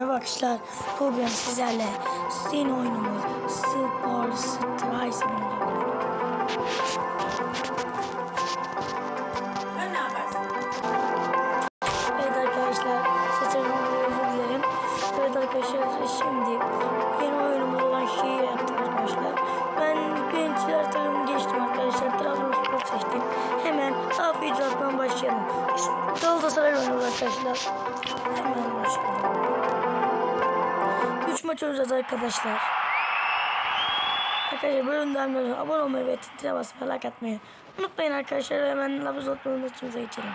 Arkadaşlar. Bugün sizlerle sizin oyunumuz Spor Strike? Evet arkadaşlar. Seslerimden özür dilerim. Evet arkadaşlar şimdi yeni oyunumuz olan şeyi yaptık arkadaşlar. Ben gençler takımı geçtim arkadaşlar. Trabzonspor seçtim. Hemen afiyet atmaya başlayalım. Galatasaray oynuyoruz arkadaşlar. Hemen başlayalım. 3 maç arkadaşlar. Arkadaşlar bölümden böyle abone olmayı ve tintire basmayı like atmayı unutmayın arkadaşlar. Hemen labuz atmayı maçımıza geçelim.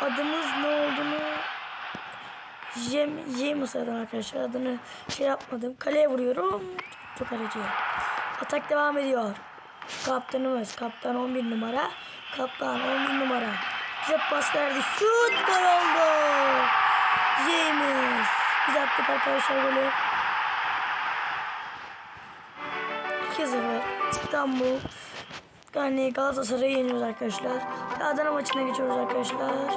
Adımız ne olduğunu Jem, James adam arkadaşlar adını şey yapmadım. Kaleye vuruyorum. Çok kaleciye. Atak devam ediyor. Kaptanımız. Kaptan 11 numara. Kaptan 11 numara. Bize pas verdi. Şut gol oldu. James. Biz attık arkadaşlar golü. 2-0. İstanbul. Yani Galatasaray'ı yeniyoruz arkadaşlar. Adana maçına geçiyoruz arkadaşlar.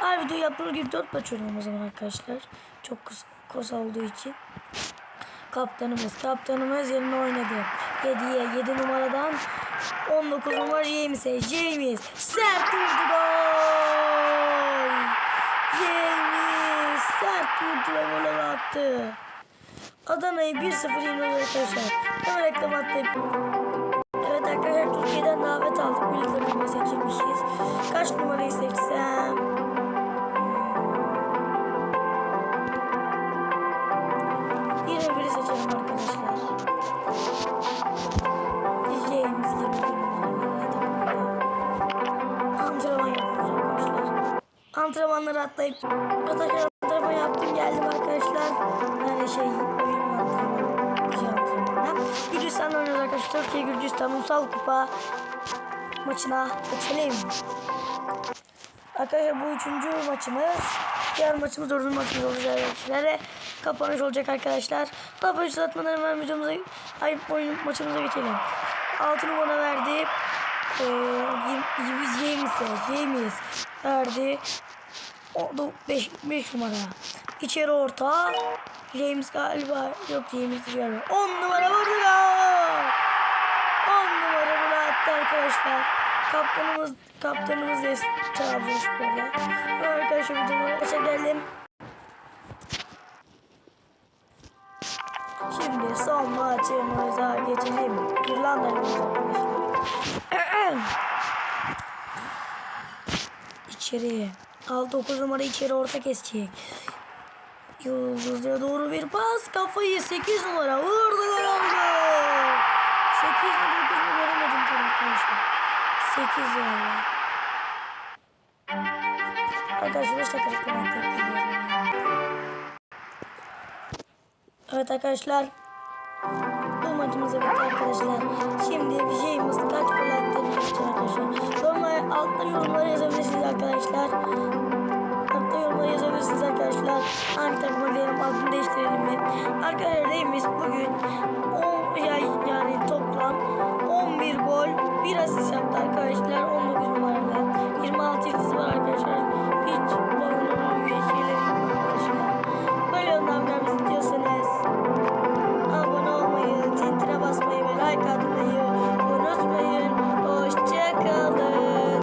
Her video yaptığımız gibi 4 maç oynuyorum o zaman arkadaşlar. Çok kısa, kısa olduğu için. Kaptanımız. Kaptanımız yerine oynadı. 7'ye 7 numaradan 19 numara James'e. James sert vurdu gol. James sert vurdu ve gol attı. Adana'yı 1-0 yeniyoruz arkadaşlar. Hemen reklam atlayıp. Evet arkadaşlar Türkiye'den davet aldık. Milli takıma seçilmişiz. Kaç numarayı Antrenmanları atlayıp Atakar antrenman yaptım geldim arkadaşlar. Yani şey oyun antrenmanı. Gürcistan'la oynuyoruz arkadaşlar. Türkiye Gürcistan Ulusal Kupa maçına geçelim. Arkadaşlar bu üçüncü maçımız. Diğer maçımız dördüncü maçımız olacak arkadaşlar. Kapanış olacak arkadaşlar. Kapanış uzatmadan hemen videomuza, ay oyun maçımıza geçelim. 6 numara verdi. Ee, James'e, James verdi. O 5 5 numara. İçeri orta. James galiba yok James diyor. 10 numara vurdu gol. 10 numara bunu attı arkadaşlar. Kaptanımız kaptanımız da Trabzonspor'da. Arkadaşlar videomu başa geldim. Şimdi son maçımıza geçelim. İrlanda ile arkadaşlar. İçeri. Al 9 numara içeri orta kesecek. Yıldız'a doğru bir pas. Kafayı 8 numara vurdu gol oldu. 8 mi 9 mu göremedim arkadaşlar. 8 yani. Arkadaşlar 5 dakikalık ben tekrar Evet arkadaşlar. Bu maçımız bitti arkadaşlar. Şimdi James kaç göstereceğim arkadaşlar. Yorumlar, altta yorumlara yazabilirsiniz arkadaşlar. Altta yorumlara yazabilirsiniz arkadaşlar. Hangi takıma gidelim adını değiştirelim mi? Arkadaşlar James bugün